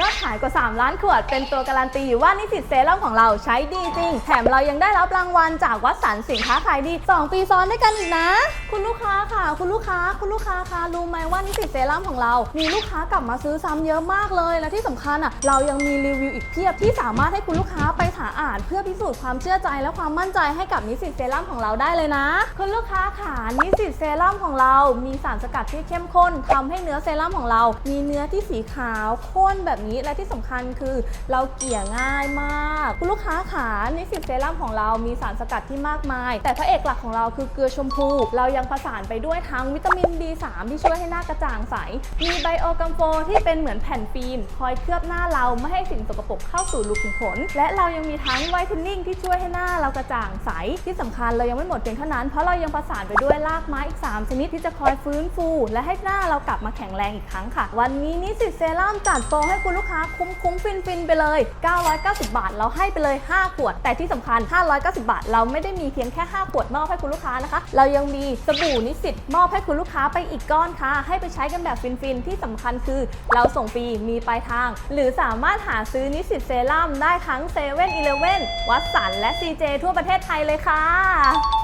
ยอดขายกว่า 3 ล้านขวด เป็นตัวการันตีว่านิสิตเซรั่มของเราใช้ดีจริง แถมเรายังได้รับรางวัลจากวัดสันสินค้าขายดี 2 ปีซ้อนด้วยกันอีกนะ คุณลูกค้าค่ะ คุณลูกค้า คุณลูกค้าคะรู้ไหมว่านิสิตเซรั่มของเรา มีลูกค้ากลับมาซื้อซ้ำเยอะมากเลย และที่สำคัญอะเรายังมีรีวิวอีกเพียบที่สามารถให้คุณลูกค้าไปหาอ่าน เพื่อพิสูจน์ความเชื่อใจและความมั่นใจให้กับนิสิตเซรั่มของเราได้เลยนะ คุณลูกค้าค่ะนิสิตเซรั่มของเรา มีสารสกัดที่เข้มข้นทำให้เนื้อเซรั่มของเรา มีเนื้อที่สีขาวข้นแบบนี้และที่สำคัญคือเราเกี่ยง่ายมาก คุณลูกค้าขานิสิตเซรั่มของเรามีสารสกัดที่มากมาย แต่พระเอกหลักของเราคือเกลือชมพู เรายังผสานไปด้วยทั้งวิตามิน B3 ที่ช่วยให้หน้ากระจ่างใส มีไบโอกัมโฟที่เป็นเหมือนแผ่นฟิล์มคอยเคลือบหน้าเราไม่ให้สิ่งสกปรกเข้าสู่รูขุมขน และเรายังมีทั้งไวท์เทนนิ่งที่ช่วยให้หน้าเรากระจ่างใส ที่สำคัญเรายังไม่หมดเพียงเท่านั้น เพราะเรายังผสานไปด้วยรากไม้อีก 3 ชนิดที่จะคอยฟื้นฟู และให้หน้าเรากลับมาแข็งแรงอีกครั้งค่ะ วันนี้นิสิตเซรั่มจัดโปรให้คุณลูกค้าคุ้มคุ้มฟินฟินๆไปเลย 990 บาทเราให้ไปเลย 5 ขวด แต่ที่สำคัญ 590 บาท เราไม่ได้มีเพียงแค่ 5 ขวดมอบให้คุณลูกค้านะคะ เรายังมีสบู่นิสิตมอบให้คุณลูกค้าไปอีกก้อนค่ะ ให้ไปใช้กันแบบฟินๆ ที่สำคัญคือเราส่งฟรีมีปลายทาง หรือสามารถหาซื้อนิสิตเซรั่มได้ทั้งเซเว่นอีเลฟเวัดสันและ CJ ทั่วประเทศไทยเลยค่ะ